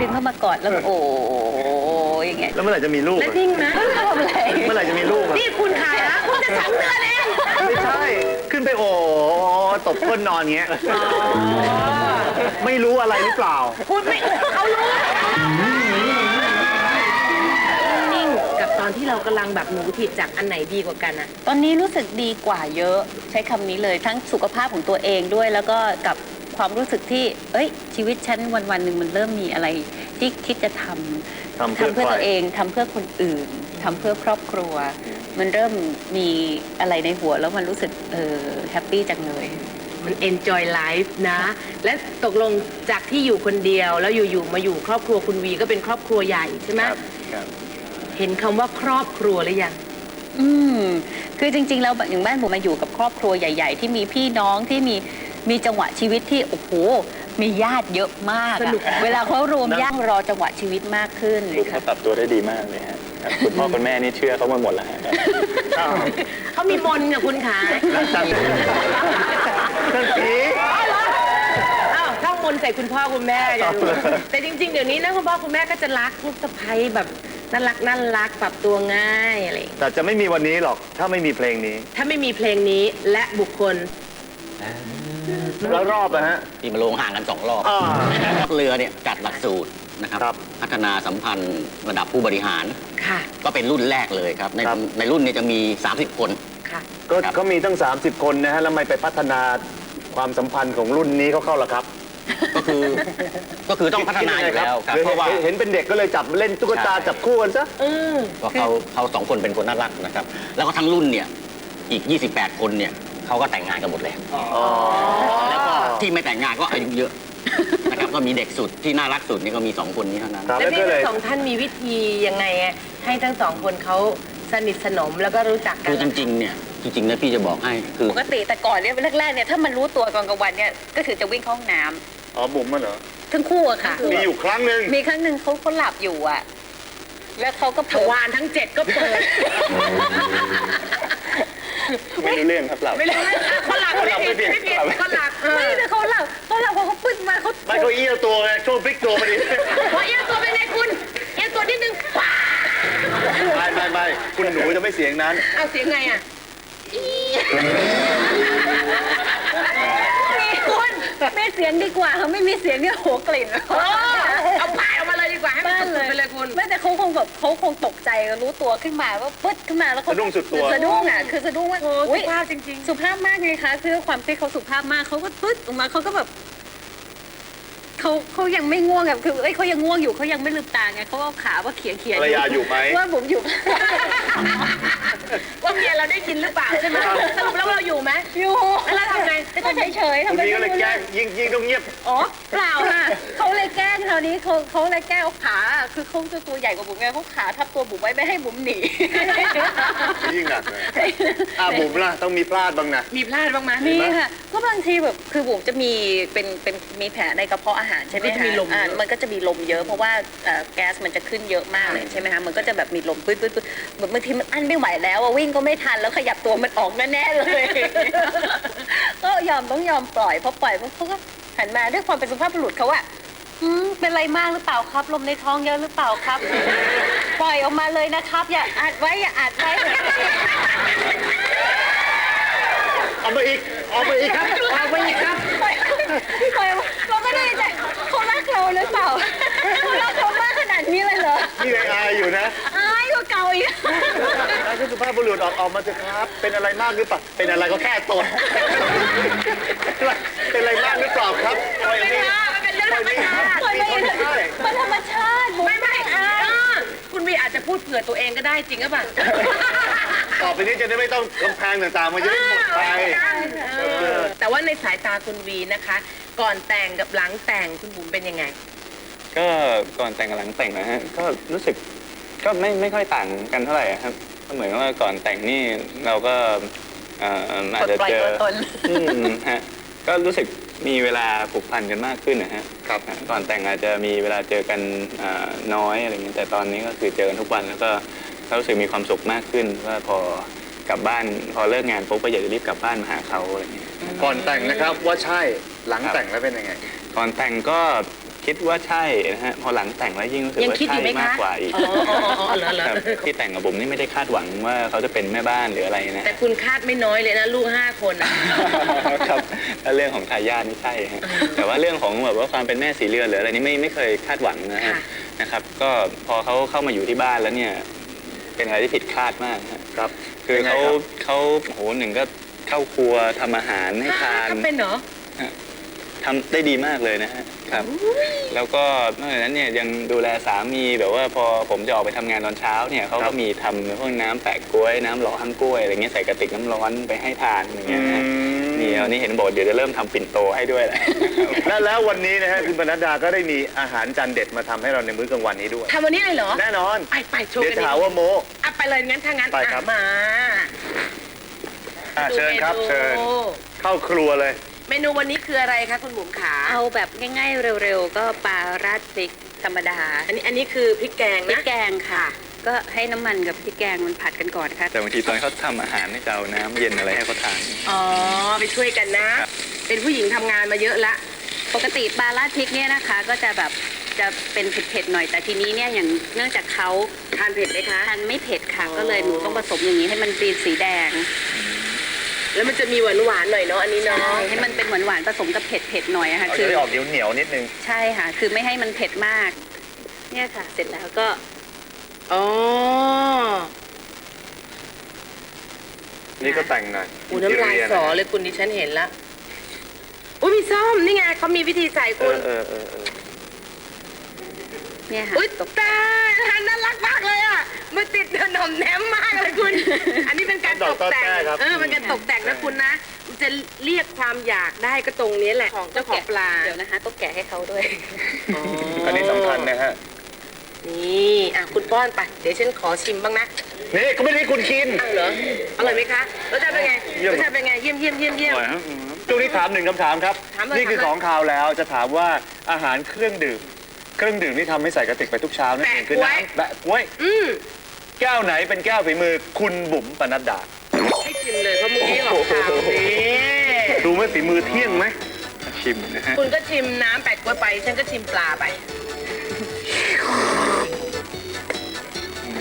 ดึงเข้ามากอดแล้วก็โอ้ยอย่างเงี้ยแล้วเมื่อไหร่จะมีลูกและอะนิ่งนะทำอะไรเมื่อไหร่จะมีลูกอะนี่คุณขาคุณจะสองเดือนเองไม่ใช่ ขึ้นไปโอ้ตบก้นนอนเงี้ยไม่รู้อะไรหรือเปล่า คุณไม่เขารู้นิ่งกับตอนที่เรากำลังแบบหนูผิดจากอันไหนดีกว่ากันอะตอนนี้รู้สึกดีกว่าเยอะใช้คำนี้เลยทั้งสุขภาพของตัวเองด้วยแล้วก็กับ ความรู้สึกที่ เอ้ย ชีวิตฉันวันวันๆหนึ่งมันเริ่มมีอะไร ที่คิดจะทำทำเพื่อทำเพื่อใคร ตัวเองทำเพื่อคนอื่นทำเพื่อครอบครัว มันเริ่มมีอะไรในหัวแล้วมันรู้สึกเออแฮปปี้จังเลย มัน enjoy life นะ และตกลงจากที่อยู่คนเดียวแล้วอยู่ๆมาอยู่ครอบครัวคุณวีก็เป็นครอบครัวใหญ่ใช่ไหมครับครับ เห็นคำว่าครอบครัวหรือยัง อืมคือจริงๆแล้วอย่างบ้านผมมาอยู่กับครอบครัวใหญ่ ๆ ที่มีพี่น้องที่มี มีจังหวะชีวิตที่โอ้โหมีญาติเยอะมากสอะนุกนะเวลาเขารวมญาติรอจังหวะชีวิตมากขึ้น ลูกเขาปรับตัวได้ดีมากเลยฮะครับคุณพ่อคุณแม่นี่เชื่อเขามาหมดแล้วฮะอ้าวเขามีมนต์กับคุณขานั่นจังนั่นผีอ้าวท่องมนต์ใส่คุณพ่อคุณแม่จะดูแต่จริง ๆ เดี๋ยวนี้นะคุณพ่อคุณแม่ก็จะรักลูกสะใภ้แบบน่ารักน่ารักปรับตัวง่ายอะไรอย่างเงี้ยแต่จะไม่มีวันนี้หรอกถ้าไม่มีเพลงนี้ ถ้าไม่มีเพลงนี้และบุคคล แล้ วรอบนะฮะที่มาลงห่างกันสองรอบอ่าเรือเนี่ยจัดหลักสูตรนะครับ ครับพัฒนาสัมพันธ์ระดับผู้บริหาร ค่ะ ก็เป็นรุ่นแรกเลยครับ ในครับ ในรุ่นเนี้จะมี 30 คน ค่ะ ก็ครับ เขามีตั้ง 30 คนนะฮะ แล้วทำไมไปพัฒนาความสัมพันธ์ของรุ่นนี้เขาเข้าละครับก็คือ ก็คือต้องพัฒนาอยู่แล้วครับหรือเพราะว่า เห็นเห็นเป็นเด็กก็เลยจับเล่นตุ๊กตาใช่ จับคู่กันซะ อืม เพราะเขาเขาสองคนเป็นคนน่ารักนะครับ แล้วก็ทั้งรุ่นเนี่ย อีก 28 คนเนี่ย เขาก็แต่งงานกันหมดแล้วอ๋อแล้วก็ที่ไม่แต่งงานก็อายุเยอะนะครับก็มีเด็กสุดที่น่ารักสุดนี่ก็มีสองคนนี้เท่านั้น ครับ แล้วแล้วพี่ก็เลทั้ยงสองท่านมีวิธียังไงอะให้ทั้งสองคนเขาสนิทสนมแล้วก็รู้จักกัคืนอจริงๆเนี่ยจริงๆนะพี่จะบอกให้คือ ปกติแต่ก่อนเนี่ยแรกๆเนี่ยถ้ามันรู้ตัวกลางกลางวันเนี่ยก็คือจะวิ่งเข้าห้องน้ำอ๋อบุ๋มมันเหรอ ทั้งคู่อะค่ะ มีอยู่ครั้งหนึ่งมีครั้งหนึ่งเขาเขาหลับอยู่อะแล้วเขาก็ทเผลอวารทั้งเจ็ดก็เปิด ไม่รู้เรื่องครับหลับ ไม่เลยคนหลักไม่ผิดไม่ผิดคนหลักเอไม่อแต่เขาหลับเขาหลับพอเขาปึ๊ดมาเขาไม่เขาเอี้ยวตัวไงช่วงพลิกตัวพอดีพอเอียงตัวเป็นไงคุณเอียงตัวนิดนึงว้าไม่ไม่ไม่คุณหนูจะไม่เสียงนั้น เอาเสียงไงอะมีคุณไม่เสียงดีกว่าเขาไม่มีเสียงเนี่ยโหกลิ่นเอ กมาเลยดีกว่าให้มันบ้านสุเลดยๆไปเลยคุณ ไม่แต่เขาคงแบบเขาคงตกใจรู้ตัวขึ้นมาว่าปึ๊ดขึ้นมาแล้วเขาสะดุ้งสุดตัว สะดุ้งอะคือสะดุ้งว่าโอ้อุ๊สุยภาพจริงสุภาพมากไงคะคือความที่เขาสุภาพมากเขาก็ปึ๊ดออกมาเขาก็แบบเขาเขายังไม่ง่วงแบบคือเอ้ยเขายังง่วงอยู่เขายังไม่ลืมตาไงเขาเอาขาว่าเขียเขียภรรยาอยู่ไหมว่าผมอยู่ๆว่า เมียเราได้ยินหรือเปล่าใช่ไหมสรุปแล้วเราอยู่ไหมอยู่แล้วทำไงก็เฉยเฉยๆคุณทำไมพี่ก็เลยไม่รู้แกล้เรื่องยิงยิงต้องเงียบ อ๋อเปล่าค่ะเขาเลยแกล้งคราวนี้เขาเขาเลยแกล้งเอาขาคือเขาจะตัวใหญ่กว่าบุ๋มไงเขาขาทับตัวบุ๋มไว้ไม่ให้บุ๋มหนี ยิ่งหนักเลยอะบุ๋มล่ะต้องมีพลาดบ้างนะ มีพลาดบ้างไหม มีค่ะก็บางทีแบบคือบุ๋มจะมีเป็นเป็นมีแผลในกระเพาะอาหารใช่ไหมมันก็จะมีลมอ่ามันก็จะมีลมเยอะเพราะว่าเอ่อแก๊สมันจะขึ้นเยอะมากเลยใช่ไหมคะมันก็จะแบบมีลมปื๊ดปื๊ดปื๊ดเหมือนบางทีมันอั้นไม่ไหวแล้วอะวิ่งก็ไม่ทันแล้วขยับตัวมันออกแน่ๆเลย ก็ยอมต้องยอมปล่อยพอปล่อยปุ๊บเขาก็หันมาด้วยความเป็นสุภาพบุรุษเขาอะอืมเป็นไรมากหรือเปล่าครับ ลมในท้องเยอะหรือเปล่าครับ ปล่อยออกมาเลยนะครับ อย่าอัดไว้อย่าอัดไว้เอามาอีกเอามาอีกครับเอามาอีกครับ ปล่อยปล่อยเราก็ได้ใจเขารักเราหรือเปล่าเขารักเรามากขนาดนี้เลยเหรอ นี่ยังอายอยู่นะอายกว่า เก่าอีกถ้าคุณสุภาพบุรุษออกออกมาเถอะครับ เป็นอะไรมากหรือเปล่า เป็นอะไรก็แค่ตด เป็นอะไรมากหรือเปล่าครับปล่อยไม่นี่ได้มันเป็นเรื่องธรรมชาติปล่อยไปมีคนไข้มันธรรมชาติบุ๋ไม่ไม่อายเออคุณวีอาจจะพูดเผื่อตัวเองก็ได้จริงหรือเปล่าต่อไปนี้จะได้ไม่ต้องกำแพงต่างๆมันจะได้หมดไป เออแต่ว่าในสายตาคุณวีนะคะ ก่อนแต่งกับหลังแต่งคุณบุ๋มเป็นยังไง ก็ก่อนแต่งกับหลังแต่งนะฮะ ก็รู้สึก ก็ไม่ไม่ค่อยต่างกันเท่าไหร่อะครับก็เหมือนว่าก่อนแต่งนี่เราก็เอ่ออาจจะปล่อยเจอตัวตนอืมฮะก็รู้สึกมีเวลาผูกพันกันมากขึ้นนะฮะครับก่อนแต่งอาจจะมีเวลาเจอกันอ่าน้อยอะไรเงี้ยแต่ตอนนี้ก็คือเจอกันทุกวันแล้วก็ก็รู้สึกมีความสุขมากขึ้นว่าพอกลับบ้านพอเลิกงานปุ๊บก็อยากจะรีบกลับบ้านมาหาเขาอะไรเงี้ยก่อนแต่งนะครับว่าใช่หลังแต่งแล้วเป็นยังไงก่อนแต่งก็ คิดว่าใช่นะฮะพอหลังแต่งแล้วยิ่งรู้สึกยังว่าคิดอใช่ยู่ไหมมากคะกว่าอีกอ๋ออ๋ออ๋อเหรอเหรอครับที่แต่งกับผมนี่ไม่ได้คาดหวังว่าเขาจะเป็นแม่บ้านหรืออะไรนะแต่คุณคาดไม่น้อยเลยนะ ลูกห้าคนอะครับแล้วเรื่องของทายาทนี่ใช่ฮะแต่ว่าเรื่องของแบบว่าความเป็นแม่สีเรือนหรืออะไรนี่ไม่ไม่เคยคาดหวังนะฮะค่ะ นะครับ ก็พอเขาเข้ามาอยู่ที่บ้านแล้วเนี่ยเป็นอะไรที่ผิดคาดมากฮะครับ คือยังไงเขาครับ เขาโหหนึ่งก็เข้าครัวทำอาหารให้ทานก็เป็นเหรอ ทำได้ดีมากเลยนะฮะ ครับ แล้วก็นอกจากนั้นเนี่ยยังดูแลสามีแบบว่าพอผมจะออกไปทำงานตอนเช้าเนี่ยเขาครัก็บมีทำพวกน้ำแปะกล้วยน้ำหล่อห้างกล้วยอะไรเงี้ยใส่กระติกน้ำร้อนไปให้ทานอย่างเงี้ยนะฮะนี่วันนี้เห็นบอกเดี๋ยวจะเริ่มทำปิ่นโตให้ด้วยแหละ และแล้ววันนี้นะฮะคุณปนัดดาก็ได้มีอาหารจานเด็ดมาทำให้เราในมื้อกลางวันนี้ด้วย ทำวันนี้เลยเหรอ แน่นอน ไปไปโชว์เดี๋ยวกันจะดิหาว่าโม อะไปเลยงั้นถ้างั้นไปครับ อะมาอะเชิญครับ ดูมนูเชิญ เข้าครัวเลย เมนูวันนี้คืออะไรคะคุณบุ๋มขาเอาแบบง่ายๆเร็วๆ ก็ปลาราดพริกธรรมดาอันนี้อันนี้คือพริกแกงพรินะกแกงค่ะ ก็ให้น้ำมันกับพริกแกงมันผัดกันก่อนค่ะแต่บางทีตอนเขาทำอาหารนี่จะเอาน้ำเย็นอะไรให้เขาทาน อ๋อไปช่วยกันนะ ครับ เป็นผู้หญิงทำงานมาเยอะละ ปกติปลาราดพริกเนี่ยนะคะ ก็จะแบบจะเป็นเผ็ดๆหน่อยแต่ทีนี้เนี่ยอย่างเนื่องจากเขาทานเผ็ดไหมคะ ทานไม่เผ็ดค่ะอ๋อก็เลยหนูต้องผสมอย่างนี้ให้มันเป็นสีแดง แล้วมันจะมีหวานหวานๆหน่อยเนาะอันนี้ใช่เนาะให้มันเป็นหวานๆผสมกับเผ็ดๆหน่อยอะค่ะเอาคืจะอได้ออกเหนียวเหนียวๆนิดนึง ใช่ค่ะ คือไม่ให้มันเผ็ดมาก เนี่ยค่ะ เสร็จแล้วก็อ๋อนี่ก็แต่งหน่อยอูน้ำลายสอเลยคุณดิฉันเห็นละอุ้ยมีส้มนี่ไงเขามีวิธีใส่เอคุณ อเออเออเออ เนี่ยค่ะ อุ้ยตายน่ารักมากเลยอะมันติดขนมแหนมมากเลยคุณ อันนี้เป็นการตกแต่ง เออเป็นการตกแต่งนะคุณนะมันจะเรียกความอยากได้ก็ตรงนี้แหละของเจ้าของปลา เดี๋ยวนะคะต้องแกะให้เขาด้วย อันนี้สำคัญนะฮะ นี่อะคุณป้อนไป เดี๋ยวฉันขอชิมบ้างนะ นี่ก็ไม่ได้คุณกินอ้าวเหรอ อร่อยไหมคะรสชาติเป็นไงเยี่ยมรสชาติเป็นไง เยี่ยมเยี่ยมเยี่ยมเยี่ยมอร่อยฮะช่วงนี้ถามหนึ่งคำถามครับถามเลยนี่คือถามเลยของคาวแล้วจะถามว่าอาหารเครื่องดื่ม เครื่องดื่มที่ทำให้ใส่กระติกไปทุกเช้านั่นเองคือน้ำแบะกล้วยอืมแก้วไหนเป็นแก้วฝีมือคุณบุ๋มปนัดดาให้ชิมเลยเพราะเมื่อกี้ของขาวนี่ดูไหมฝีมือเที่ยงไหมชิมนะฮะคุณก็ชิมน้ำแปดกล้วยไป ฉันก็ชิมปลาไป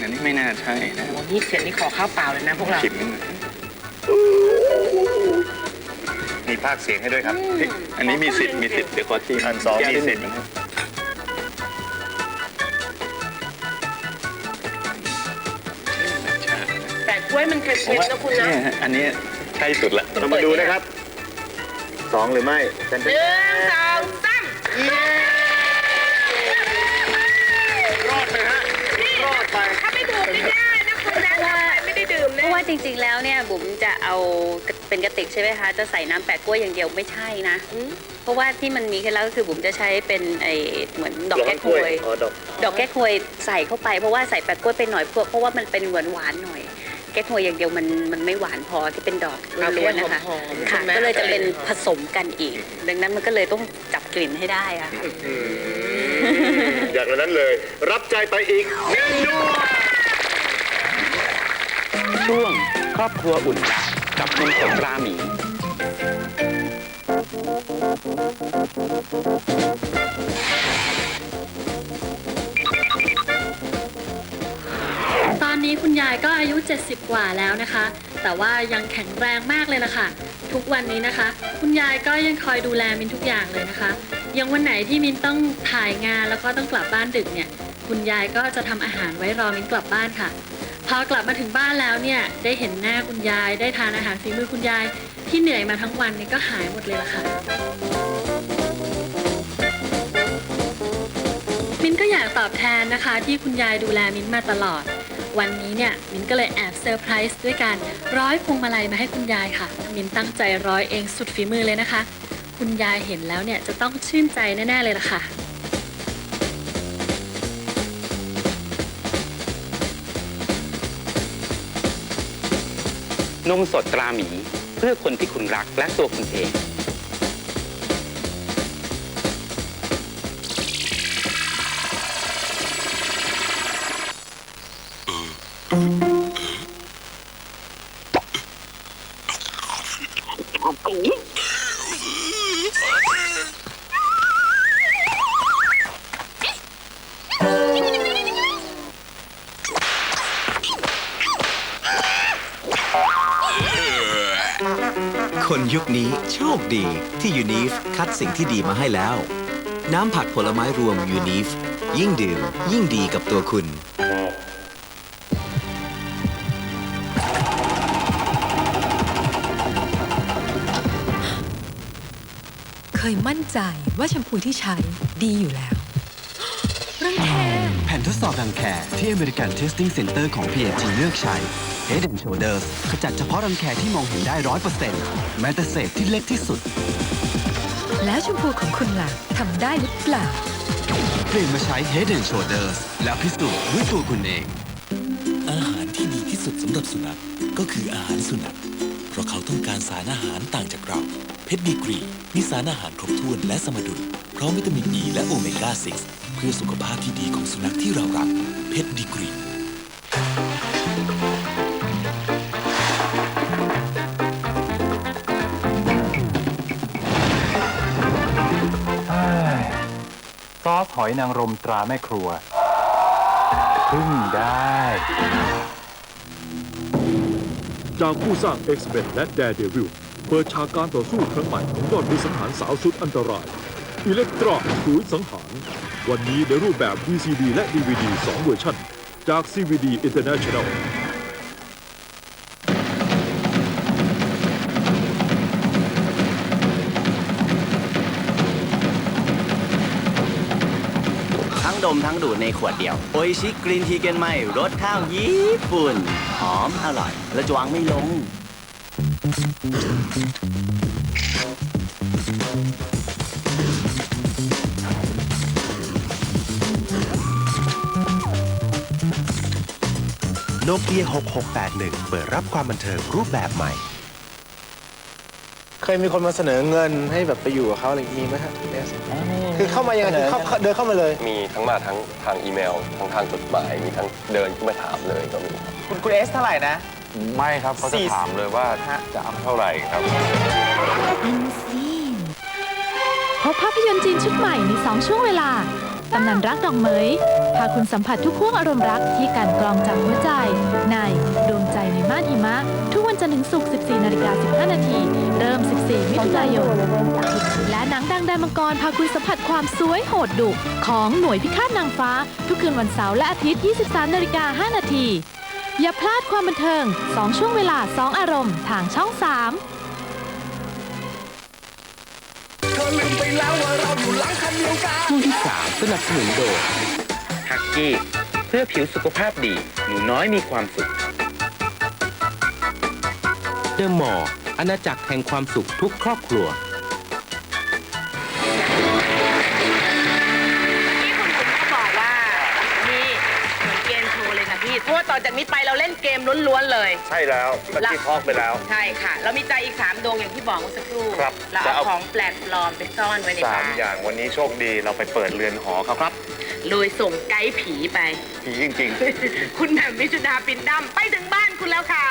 อันนี้ไม่น่าใช่นะโอ้นี่เสียงนี่ขอข้าวเปล่าเลยนะพวกเราชิมนิดหน่อยมีภาคเสียงให้ด้วยครับนี่อันนี้มีสิทธิ์มีสิทธิ์เดี๋ยวขอชิมอันสองแก้วที่มีสิทธิ์ วยมันเค็มๆนะคุณนะเนี่ยฮะอันนี้ใช่สุดละ เรามาดูนะครับสองหรือไม่ฉันหจะนึ่งสองสามรอดไปฮะรอดไปถ้าไม่ถูกไม่ได้นะคุณนะถ้าไม่ได้ดื่มเพนะราะว่าจริงๆ แล้วเนี่ยบุ๋มจะเอาเป็นกระติกใช่ไหมคะ จะใส่น้ำแปะกล้วยอย่างเดียวไม่ใช่นะ เพราะว่าที่มันมีแค่แล้วก็คือบุ๋มจะใช้เป็นไอเหมือนดอกแก้ควย อ๋อดอก ดอกแก้ควยใส่เข้าไปเพราะว่าใส่แปะกล้วยไปหน่อยเพราะเพราะว่ามันเป็นหวานหวานๆหน่อย แก้ควยอย่างเดียวมันมันไม่หวานพอที่เป็นดอกล้วนๆนะคะหอมๆค่ะใช่ไหม ก็เลยจะเป็นผสมกันอีก ดังนั้นมันก็เลยต้องจับกลิ่นให้ได้อะค่ะอย่างนั้นเลย รับใจไปอีกหนึ่งดวง ช่วงครอบครัวอุ่นรักกับนมสดราหมีต นี้คุณยายก็อายุ 70 กว่าแล้วนะคะ แต่ว่ายังแข็งแรงมากเลยล่ะค่ะ ทุกวันนี้นะคะ คุณยายก็ยังคอยดูแลมินทุกอย่างเลยนะคะ ยังวันไหนที่มินต้องถ่ายงานแล้วก็ต้องกลับบ้านดึกเนี่ย คุณยายก็จะทำอาหารไว้รอมินกลับบ้านค่ะ พอกลับมาถึงบ้านแล้วเนี่ยได้เห็นหน้าคุณยายได้ทานอาหารฝีมือคุณยายที่เหนื่อยมาทั้งวันนี่ก็หายหมดเลยล่ะค่ะมินก็อยากตอบแทนนะคะ ที่คุณยายดูแลมินมาตลอด วันนี้เนี่ยมินก็เลยแอบเซอร์ไพรส์ด้วยการร้อยพวงมาลัยมาให้คุณยายค่ะ มินตั้งใจร้อยเองสุดฝีมือเลยนะคะ คุณยายเห็นแล้วเนี่ยจะต้องชื่นใจแน่ๆเลยล่ะค่ะนมสดตราหมี เพื่อคนที่คุณรักและตัวคุณเอง คนยุคนี้โชคดีที่ยูนีฟคัดสิ่งที่ดีมาให้แล้ว น้ำผัดผลไม้รวมยูนีฟยิ่งดื่ม ยิ่งดีกับตัวคุณ ยมั่นใจว่าแชมพูที่ใช้ดีอยู่แล้วรังแคแผ่นทดสอบรังแคที่ American Testing Center ของ P&G เลือกใช้ Head and Shoulders ขจัดเฉพาะรังแคที่มองเห็นได้ร้อยเปอร์เซ็นต์แม้แต่เศษที่เล็กที่สุด แล้วแชมพูของคุณล่ะทำได้หรือเปล่า เปลี่ยนมาใช้ Head and Shoulders แล้วพิสูจน์ด้วยตัวคุณเอง อาหารที่ดีที่สุดสำหรับสุนัขก็คืออาหารสุนัข เพราะเขาต้องการสารอาหารต่างจากเรา เพชรดีกรีมีสารอาหารครบถ้วนและสมดุล พร้อมวิตามินอ e ีและโอเมก้า 6 เพื่อสุขภาพที่ดีของสุนัขที่เรารัก เพชรดีกรีซอสหอยนางรมตราแม่ครัวพึ่งได้ จากผู้สร้าง X-Men และ Daredevil เปิดฉากการต่อสู้ครั้งใหม่ของยอดมือสังหารสาวสุดอันตรายอิเล็กตราศูนย์สังหาร วันนี้ในรูปแบบ VCD และ DVD 2 เวอร์ชันจาก CVD International ทั้งดมทั้งดูดในขวดเดียว โออิชิกรีนทีเกนใหม่รสข้าวญี่ปุ่น หอมอร่อย และจวางไม่ลง โนเกีย6681 เปิดรับความบันเทิงรูปแบบใหม่ เคยมีคนมาเสนอเงินให้แบบไปอยู่กับเขาอะไรมีไหมฮะเนสคือเข้ามายังไงคือเข้าเดินเข้ามาเลย มีทั้งมาทั้งทางอีเมล ทั้งทางจดหมาย มีทั้งเดินขึ้นมาถามเลยก็มีคุ ณคุณเอสเท่าไหร่นะ ไม่ครับเขาจะถามเลยว่าจะเอาเท่าไหร่ครับพบภาพยนตร์จีนชุดใหม่ใน 2 ช่วงเวลา ตำนานรักดอกเหมย พาคุณสัมผัสทุกห่วงอารมณ์รักที่การกลองจากหัวใจ ในดวงใจในม่านหิมะ ทุกวันจันทร์ถึงศุกร์ 14นาฬิกา15นาทีเริ่ม 14 มิถุนายน และหนังดังแดนมังกร พาคุณสัมผัสความสวยโหดดุ ของหน่วยพิฆาตนางฟ้า ทุกคืนวันเสาร์และอาทิตย์ 23นาฬิกา5นาที อย่าพลาดความบันเทิง 2 ช่วงเวลา 2 อารมณ์ทางช่อง3ช่วงที่ 3 สนับสนุนโดยฮักกี้เพื่อผิวสุขภาพดี หนูน้อยมีความสุข เดอะมอลล์อาณาจักรแห่งความสุขทุกครอบครัว ต่อจากนี้ไปเราเล่นเกมล้วนๆเลย ใช่แล้วเมื่อกี้ทอกไปแล้ว ใช่ค่ะ เรามีใจอีก3ดวงอย่างที่บอกเมื่อสักครู่ครับเราจะเอาเอา ของแปลกปลอมไปซ่อนไว้ในสาบ้ามนอย่างวันนี้โชคดีเราไปเปิดเรือนหอเขาครับโดยส่งไกด์ผีไป ผีจริงคุณแหม่มวิชุดาปินดำไปถึงบ้านคุณแล้วค่ะ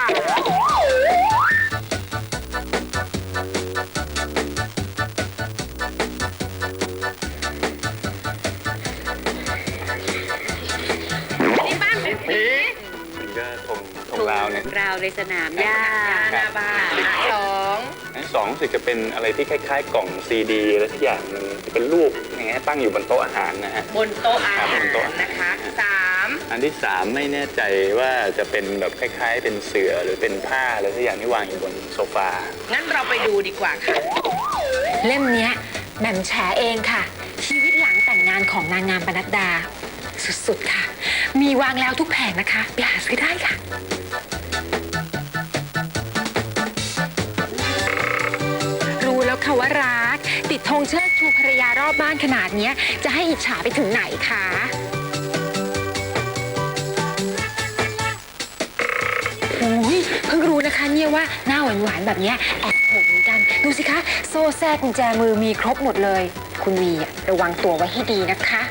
งทงลาวเนี่ย ราวในสนามหญ้าหน้าบ้านสองอันที่สองรู้สึกจะเป็นอะไรที่คล้ายๆ กล่องซีดีอะไรสักอย่างหนึงจะเป็นรูปอย่างเงี้ยตั้งอยู่บนโต๊ะอาหารนะฮะบนโต๊ะอาครัหาบบรนโต๊ะอาหารนะคะสามอันที่สามไม่แน่ใจว่าจะเป็นแบบคล้ายๆ เป็นเสื่อหรือเป็นผ้าอะไรสักอย่างที่วางอยู่บนโซฟา งั้นเราไปดูดีกว่าค่ะ เล่มเนี้ยแหม่มแฉเองค่ะ ชีวิตหลังแต่งงานของนางงามปนัดดา สุดๆค่ะ มีวางแล้วทุกแผงนะคะไปหาซื้อได้ค่ะ วค่ะว่ารัก ติดธงเชิดชูภรรยารอบบ้านขนาดเนี้ย จะให้อิจฉาไปถึงไหนคะ โอ้ยเพิ่งรู้นะคะเนี่ยว่าหน้าหวานๆแบบเนี้ยแอบโหดเหมือนกัน ดูสิคะ โซ่แทรกกุญแจมือมีครบหมดเลย คุณวีอะระวังตัวไว้ให้ดีนะคะ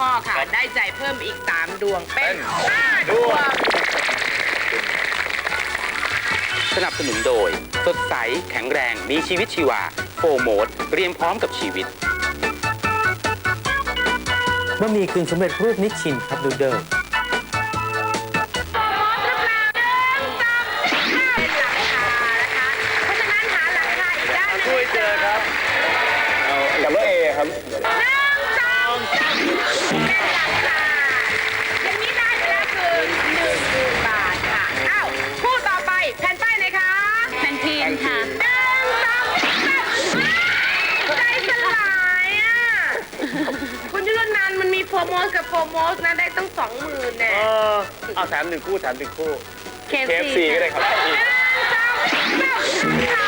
ข้อค่ะ ได้ใจเพิ่มอีก 3 ดวง เป็น5ดวง สนับสนุนโดย สดใส แข็งแรง มีชีวิตชีวา โฟโมดเตรียมพร้อมกับชีวิต บะหมี่กึ่สมเด็จรูปนิชชินครับดูเดิม โมสนะได้ตั้งสองหมื่นแน่เอาแถมหนึ่งคู่แถมหนึ่งคู่เค KFC ก็ได้ครับ